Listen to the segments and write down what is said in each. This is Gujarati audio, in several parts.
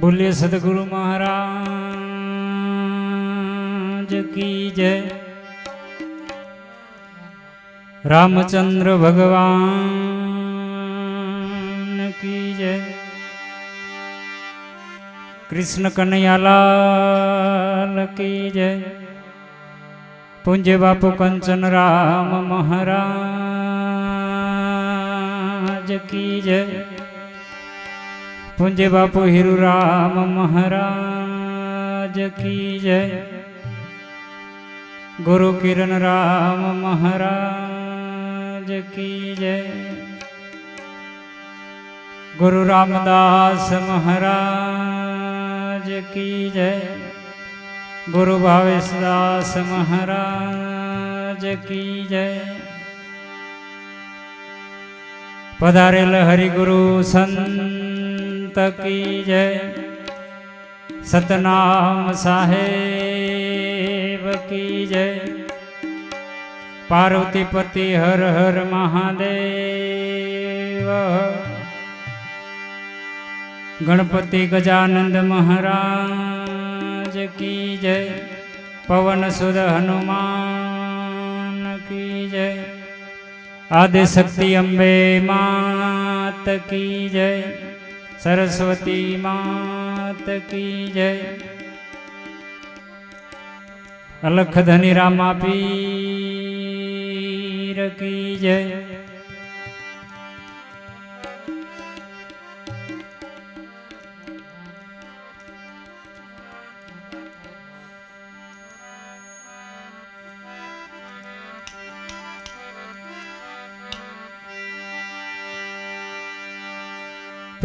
બોલીએ સદગુરુ મહારાજ કી જય. રામચંદ્ર ભગવાન કી જય. કૃષ્ણ કનૈયાલાલ કી જય. પૂજ્ય બાપુ કંચન રામ મહારાજ કી જય. પૂંજ્ય બાપુ હિરુરામ મહારાજ કી જય. ગુરુ કિરણ રામ મહારાજ કી જય. ગુરુ રામદાસ મહારાજ કી જય. ગુરુ ભાવેશદાસ મહારાજ કી જય. પધારેલ હરિગુરુ સંત કી જય સતનામ સાહેબ કી જય પાર્વતીપતિ હર હર મહાદેવ ગણપતિ ગજાનંદ મહારાજ કી જય પવન સુદ હનુમાન કી જય આદિશક્તિ અંબે માત કી જય સરસ્વતી માત કી જય. અલખ ધની રામા પીર કી જય.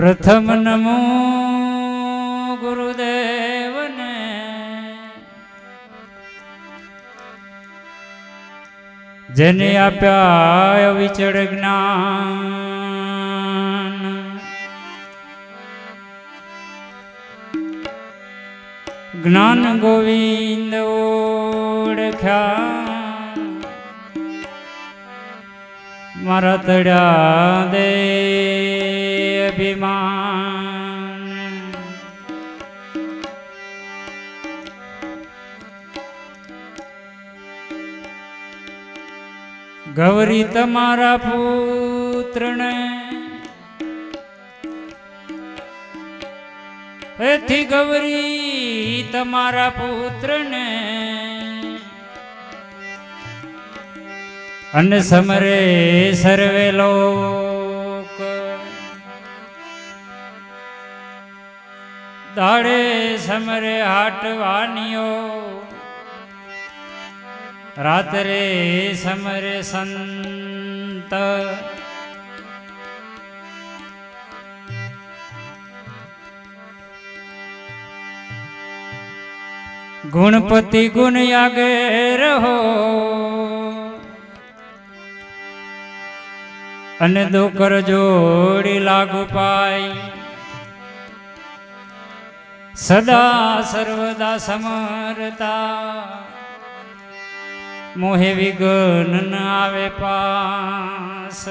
પ્રથમ નમો ગુરુદેવને. જેને આપ્યા અવિચળ જ્ઞાન. જ્ઞાન ગોવિંદ ઓળખ્યા. મારા તળ્યા દે અભિમાન ગૌરી તમારા પુત્રને એથી ગૌરી તમારા પુત્રને અને સમરે સર્વે દાડે સમરે હાટવાનીઓ રાત્રે સમરે સંત. ગુણપતિ ગુણ આગે રહો. અને દોકર જોડી લાગુ પાય. સદા સર્વદા સમરતા મોહે વિઘ્ન ન આવે પાસ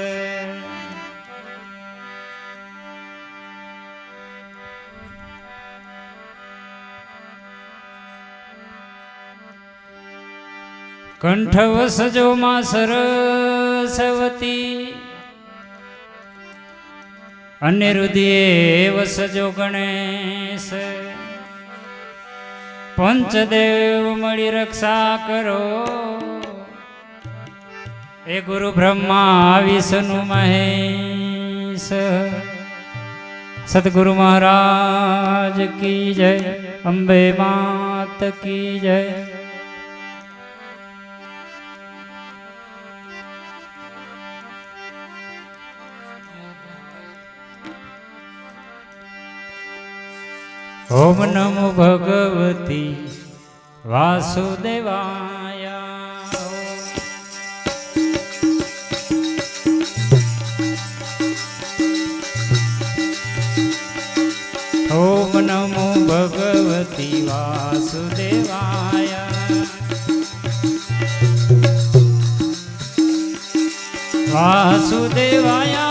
કંઠ વસજો માં સરસ્વતી અને રુદિયે વસજો ગણેશ પંચદેવ મળી રક્ષા કરો. એ ગુરુ બ્રહ્મા વિષ્ણુ મહેશ. સદગુરુ મહારાજ કી જય, અંબે માત કી જય. ઓમ નમો ભગવતી વાસુદેવાય. ઓમ નમો ભગવતી વાસુદેવાય. વાસુદેવાય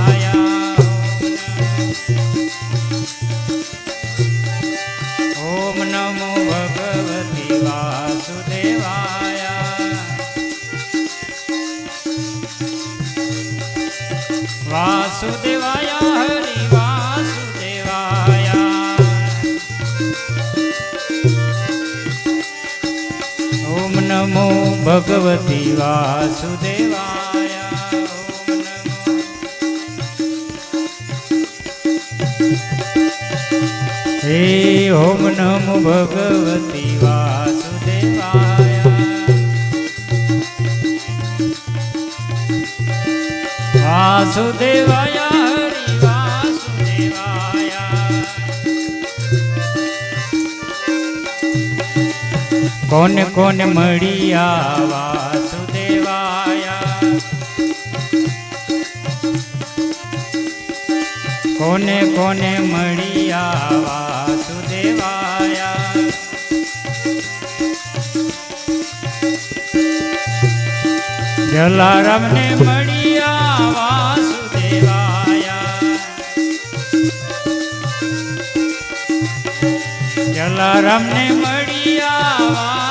નમો ભગવતી વાસુદેવાય હે ઓમ નમો ભગવતી વાસુદેવાય વાસુદેવાય કોને કોન મળ્યા વાસુદેવાય કોને કોને મળ્યા વાસુદેવાય જલારામને મળ્યા જલારામને મળી વાસુદેવાય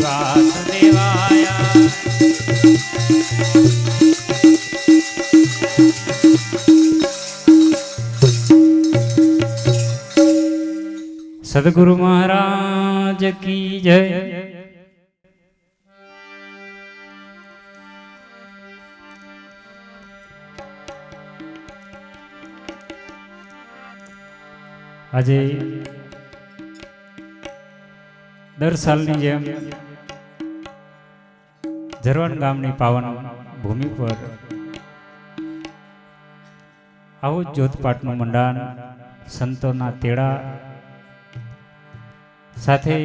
સદગુરુ મહારાજ કી જય આજે દર સાલની જેમ ઝરવણ ગામની પાવન ભૂમિ પર આવું જ જોતપાટનું મંડાણ સંતોના તેડા સાથે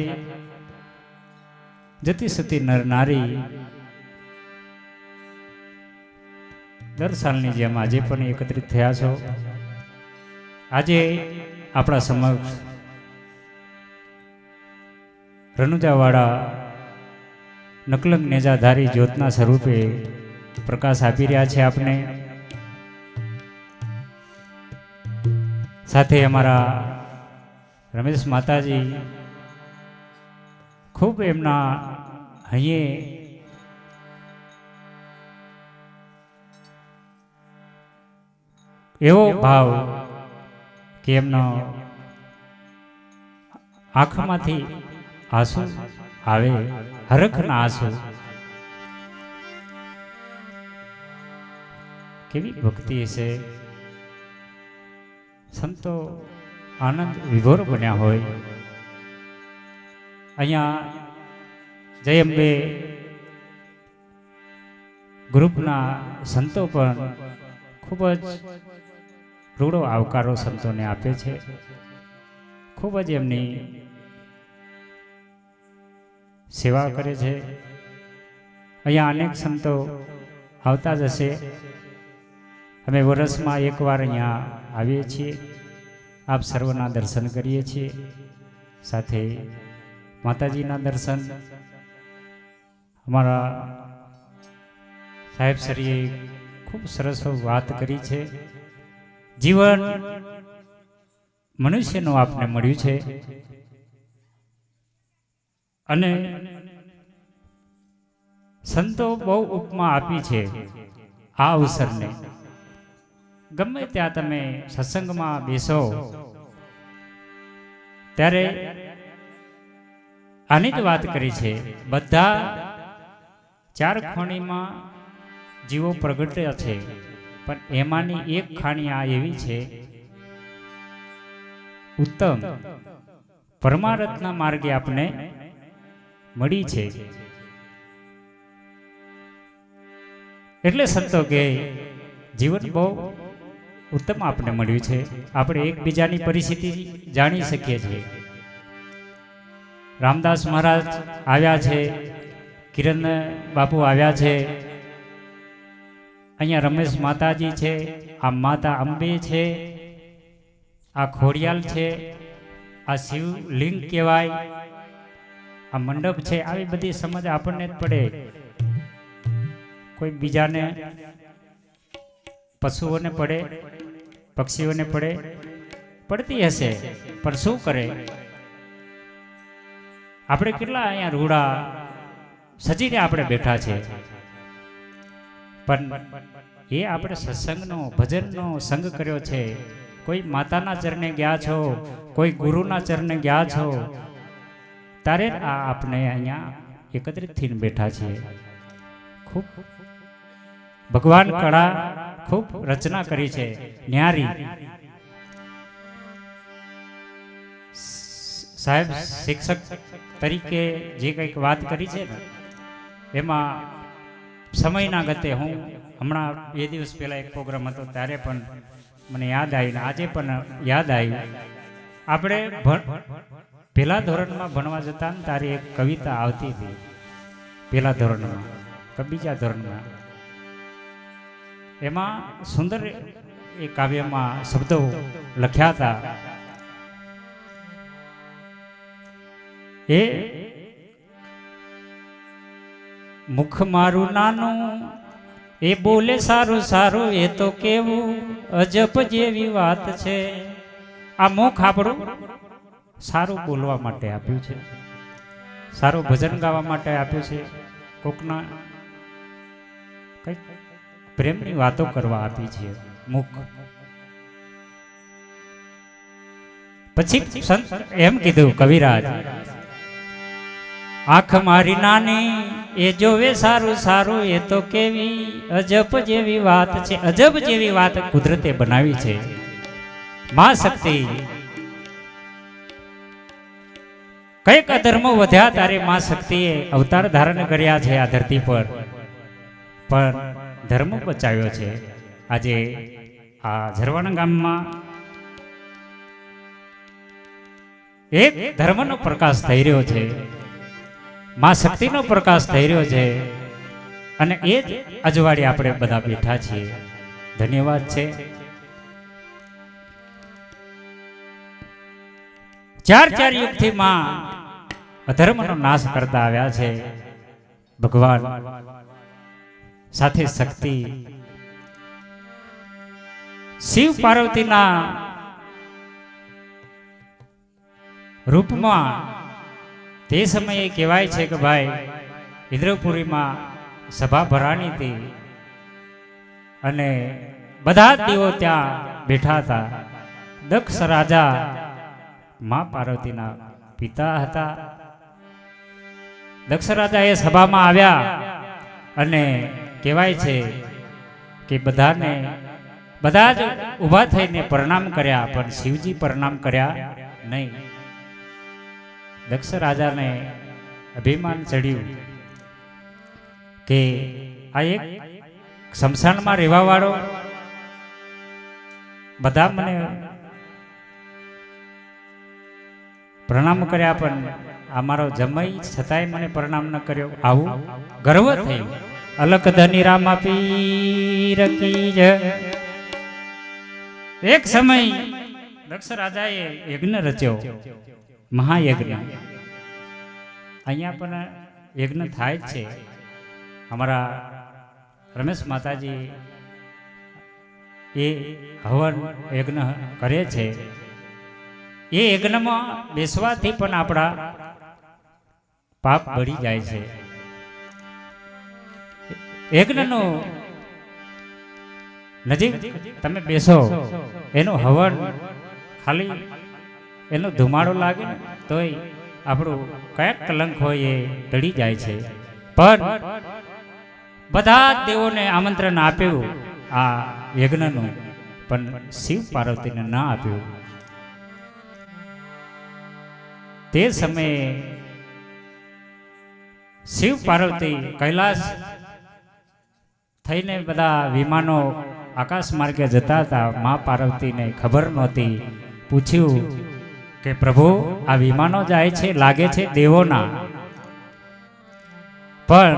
જતી સતી નર નારી દર સાલની જેમ આજે પણ એકત્રિત થયા છો. આજે આપણા સમક્ષ રનુજાવાળા નકલંગ નેજાધારી જ્યોતના સ્વરૂપે પ્રકાશ આપી રહ્યા છે આપને. સાથે અમારા રમેશ માતાજી ખૂબ એમના અહીંયા એવો ભાવ કે એમનો આંખમાંથી આંસુ આવે, હરખના આંસુ. કેવી ભક્તિ છે સંતો આનંદ વિભોર બન્યા હોય. અહીંયા જય અંબે ગ્રુપના સંતો પણ ખૂબ જ રૂડો આવકારો સંતોને આપે છે. ખૂબ જ એમની સેવા કરે છે. અહીંયા અનેક સંતો આવતા જ હશે અમે વર્ષમાં એકવાર અહીંયા આવીએ છીએ. આપ સર્વના દર્શન કરીએ છીએ. સાથે માતાજીના દર્શન. અમારા સાહેબ શ્રીએ ખૂબ સરસ વાત કરી છે. જીવન મનુષ્યનું આપને મળ્યું છે. અને સંતો બહુ ઉપમા આપી છે આ અવસરને. ગમે ત્યાં તમે સત્સંગમાં બેસો, ત્યારે આની જ વાત કરી છે, બધા ચાર ખોણીમાં જીવો પ્રગટ્યા છે, પણ એમાંની એક ખાણી આ એવી છે, ઉત્તમ પરમારથના માર્ગે આપણે મળી છે. એટલે સંતો કે જીવન બહુ ઉત્તમ આપણે મળ્યું છે. આપણે એકબીજાની પરિસ્થિતિ જાણી શકીએ છીએ. રામદાસ મહારાજ આવ્યા છે. કિરણ બાપુ આવ્યા છે. અહીંયા રમેશ માતાજી છે. આ માતા અંબે છે. આ ખોડિયાલ છે. આ શિવલિંગ કહેવાય. આ મંડપ છે. આવી બધી સમજ આપણને જ પડે. કોઈ બીજાને પશુઓને પડે, પક્ષીઓને પડે, પડતી હશે. પણ શું કરે? આપણે કેટલા અહીંયા રૂડા સજીને આપણે બેઠા છે. પણ એ આપણે સત્સંગનો, ભજનનો સંગ કર્યો છે. કોઈ માતાના ચરણે ગયા છો, કોઈ ગુરુના ચરણે ગયા છો ત્યારે આ આપણે અહીંયા એકત્રિત થઈને બેઠા છીએ. ખૂબ. ભગવાન કળા ખૂબ રચના કરી છે. ન્યારી. સાહેબ, શિક્ષક તરીકે જે કંઈક વાત કરી છે ને, એમાં સમયના ગતે હું હમણાં બે દિવસ પહેલાં એક પ્રોગ્રામ હતો, ત્યારે પણ મને યાદ આવી આજે પણ યાદ આવી. આપણે પહેલા ધોરણમાં ભણવા જતા ને તારી એક કવિતા આવતી હતી. પહેલા ધોરણમાં કે બીજા ધોરણમાં. એમાં સુંદર એ કાવ્યમાં શબ્દો લખ્યા હતા. એ મુખ મારું નાનું, એ બોલે સારું સારું, એ તો કેવું અજબ જેવી વાત છે. આ મુખ આપણું સારું બોલવા માટે આપ્યું છે. સારું ભજન ગાવા માટે આપ્યું છે. કોકના કંઈક પ્રેમની વાતો કરવા આપી છે. પછી સંત એમ કીધું, કવિરાજ, આંખ મારી નાની, એ જોવે સારું સારું, એ તો કેવી અજબ જેવી વાત છે. અજબ જેવી વાત કુદરતે બનાવી છે. માં શક્તિ, કંઈક અધર્મો વધ્યા તારે માં શક્તિએ અવતાર ધારણ કર્યા છે આ ધરતી પર. પણ ધર્મ બચાવ્યો છે. આજે આ ઝરવાણા ગામમાં એક ધર્મનો પ્રકાશ થઈ રહ્યો છે. માં શક્તિનો પ્રકાશ થઈ રહ્યો છે. અને એ જ અજવાડી આપણે બધા બેઠા છીએ. ધન્યવાદ છે. ચાર ચાર યુગથી માં અધર્મનો નાશ કરતા આવ્યા છે. ભગવાન સાથે શક્તિ. શિવ પાર્વતીના રૂપમાં તે સમયે કહેવાય છે કે ભાઈ, ઇન્દ્રપુરીમાં સભા ભરાણી હતી અને બધા દેવો ત્યાં બેઠા હતા. દક્ષ રાજા મા પાર્વતીના પિતા હતા. દક્ષ રાજા એ સભામાં આવ્યા અને કહેવાય છે કે બધાને, બધા જ ઊભા થઈને પ્રણામ કર્યા, પણ શિવજી પ્રણામ કર્યા નહીં. દક્ષ રાજાને અભિમાન ચડ્યું કે આ એક શમશાનમાં રહેવાવાળો બધા મને પ્રણામ કર્યા, પણ આ મારો જમાઈ છતાંય મને પ્રણામ ન કર્યો. આવું ગર્વ થયું. અલક ધની રામા પીર કી એક સમય દક્ષ રાજાએ યજ્ઞ રચ્યો. મહાયજ્ઞ. અહીંયા પણ યજ્ઞ થાય જ છે. અમારા રમેશ માતાજી એ હવન યજ્ઞ કરે છે. એ યજ્ઞમાં બેસવાથી પણ આપણા પાપ બળી જાય છે. યજ્ઞનો નજીક તમે બેસો, એનું હવન ખાલી, એનો ધુમાડો લાગે ને, તોય આપણું કયા કલંક હોય એ ટળી જાય છે. પણ બધા જ દેવોને આમંત્રણ આપ્યું આ યજ્ઞનું, પણ શિવ પાર્વતીને ના આપ્યું. તે સમયે શિવ પાર્વતી કૈલાસ થઈને બધા વિમાનો આકાશ માર્ગે જતા હતા. મા પાર્વતીને ખબર નહોતી. પૂછ્યું કે, પ્રભુ, આ વિમાનો જાય છે, લાગે છે દેવોના. પણ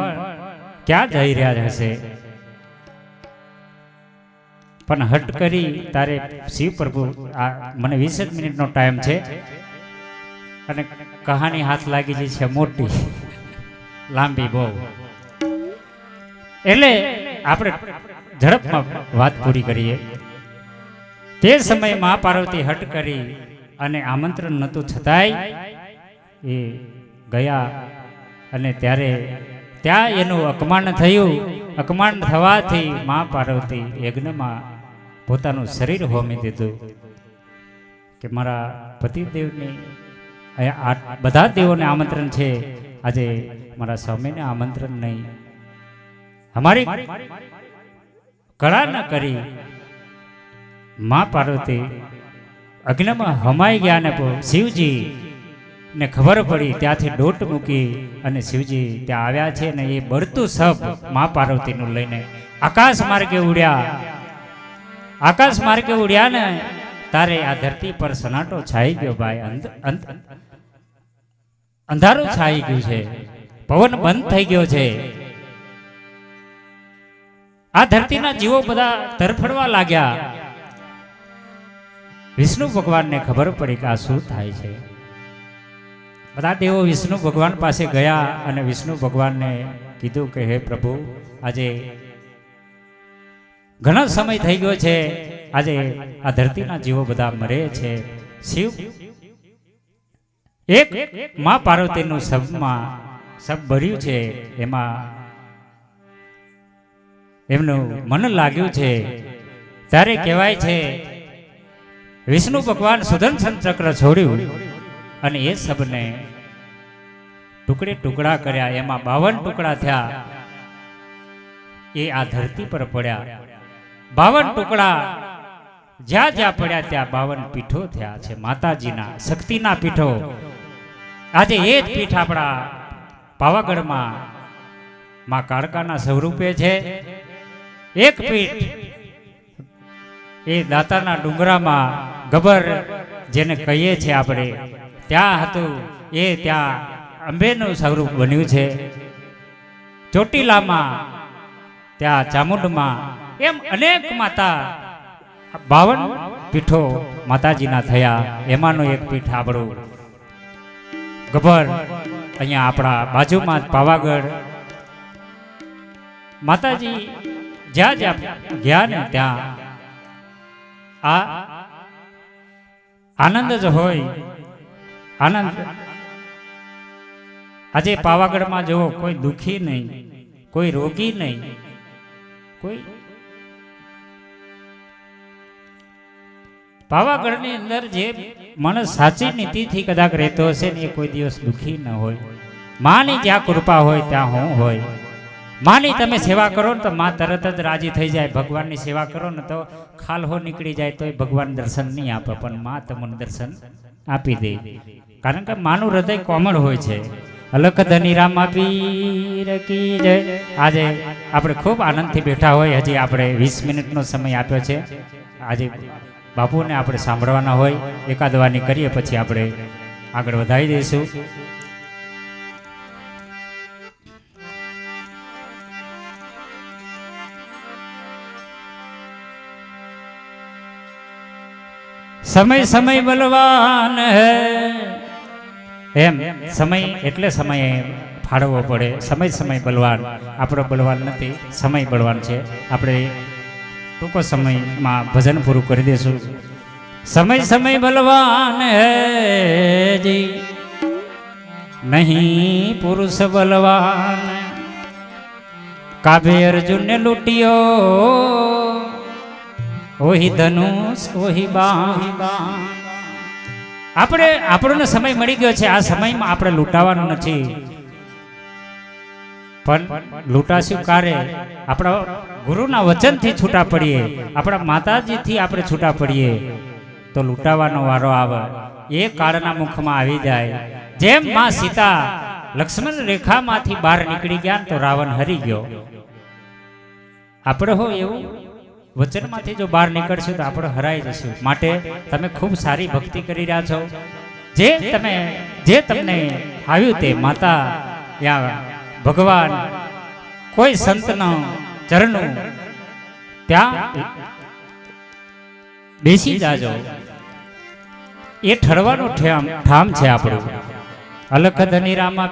ક્યાં જઈ રહ્યા હશે? પણ હટ કરી, તારે શિવ પ્રભુ, આ મને વીસ જ મિનિટનો ટાઈમ છે. અને કહાની હાથ લાગી ગઈ છે મોટી, લાંબી બહુ. એટલે આપણે ઝડપમાં વાત પૂરી કરીએ. તે સમયે મા પાર્વતી હટ કરી અને આમંત્રણ નહોતું છતાંય એ ગયા અને ત્યારે ત્યાં એનું અકમાન થયું. અકમાન થવાથી મા પાર્વતી યજ્ઞમાં પોતાનું શરીર હોમી દીધું કે મારા પતિદેવની આ બધા દેવોને આમંત્રણ છે. આજે મારા સ્વામીને આમંત્રણ નહીં. અમારી કળા ન કરી મા પાર્વતી અગ્નિમાં હમાઈ ગયા ને શિવજી ને ખબર પડી, ત્યાંથી દોટ મૂકી અને શિવજી ત્યાં આવ્યા છે ને એ બળતું સબ મા પાર્વતીનું લઈને આકાશ માર્ગે ઉડ્યા. આકાશ માર્ગે ઉડ્યા ને તારે આ ધરતી પર સનાટો છાઈ ગયો ભાઈ. અંધ- અંધ- અંધારું છાઈ ગયું છે. પવન બંધ થઈ ગયો છે. આ ધરતીના જીવો બધા તરફડવા લાગ્યા. વિષ્ણુ ભગવાનને ખબર પડી કે આ શું થાય છે. બધા દેવો વિષ્ણુ ભગવાન પાસે ગયા અને વિષ્ણુ ભગવાનને કીધું કે, હે પ્રભુ, આજે ઘણો સમય થઈ ગયો છે. આજે આ ધરતીના જીવો બધા મરે છે. શિવ, એક મા પાર્વતીનું સબમાં સબ ભર્યું છે. એમાં એમનું મન લાગ્યું છે. ત્યારે કહેવાય છે વિષ્ણુ ભગવાન સુદર્શન ચક્ર છોડ્યું અને એ સબને ટુકડે ટુકડા કર્યા એમાં બાવન ટુકડા થયા. એ આ ધરતી પર પડ્યા. બાવન ટુકડા જ્યાં જ્યાં પડ્યા ત્યાં બાવન પીઠો થયા છે માતાજીના શક્તિના પીઠો. આજે એ જ પીઠ આપણા પાવાગઢમાં માં કાળકાના સ્વરૂપે છે. એક પીઠ એ દાતાના ડુંગરામાં ગબર જેને કહીએ છીએ આપણે, ત્યાં હતું, એ ત્યાં અંબેનું સ્વરૂપ બન્યું છે. ચોટીલામાં, ત્યાં ચામુંડમાં એમ અનેક માતા, બાવન પીઠો માતાજીના થયા, એમાંનું એક પીઠ આપણું. ગભર અહીંયા આપણા બાજુમાં પાવાગઢ. માતાજી જ્યાં જ્યાં ગયા ને ત્યાં આ આનંદ જ હોય. આનંદ. આજે પાવાગઢમાં જુઓ, કોઈ દુખી નહીં, કોઈ રોગી નહીં, કોઈ પાવાગઢની અંદર જે માણસ સાચી નીતિથી કદાચ રહેતો હશે ને એ કોઈ દિવસ દુખી ન હોય. માની જ્યાં કૃપા હોય, ત્યાં હું હોય. માની તમે સેવા કરો ને તો માં તરત જ રાજી થઈ જાય, ભગવાનની સેવા કરો ને તો ખાલહો નીકળી જાય તો ભગવાન દર્શન નહીં આપે, પણ માં તમને દર્શન આપી દે. કારણ કે માનું હૃદય કોમળ હોય છે. અલખ ધની રામ આપી રકી જય. આજે આપણે ખૂબ આનંદથી બેઠા હોય, હજી આપણે વીસ મિનિટનો સમય આપ્યો છે. આજે બાપુને આપણે સાંભળવાના હોય એકાદવાની કરીએ, પછી આપણે આગળ વધારી દઈશું. સમય સમય બલવાન હે. એમ સમય એટલે સમયે ફાળવવો પડે. સમય સમય બલવાન. આપણો બલવાન નથી સમય બળવાન છે. આપણે ટૂંકો સમયમાં ભજન પૂરું કરી દઈશું સમય સમય બલવાન હે જી. નહીં પુરુષ બલવાન. કાભે અર્જુનને લૂંટ્યો. ઓહી ધનુષ, ઓહી બાણ. આપણે, આપણોને સમય મળી ગયો છે. આ સમયમાં આપણે લૂંટાવાનો નથી. પણ લૂંટાશું કારે? આપણા ગુરુના વચનથી છૂટા પડીએ. આપણા માતાજીથી આપણે છૂટા પડીએ. તો લૂંટાવાનો વારો આવે. એ કાળના મુખમાં આવી જાય. જેમ માં સીતા લક્ષ્મણ રેખામાંથી બહાર નીકળી ગયા તો રાવણ હરી ગયો. આપણે હો એવું વચનમાંથી જો બહાર નીકળશું તો આપણે હરાઈ જશું. માટે તમે ખૂબ સારી ભક્તિ કરી રહ્યા છો. જે તમે, જે તમને આવ્યું તે માતા ભગવાન કોઈ સંતનો ચરણું ત્યાં બેસી જાજો. એ ઠરવાનું ઠામ છે આપણું. અલખ ધની રામા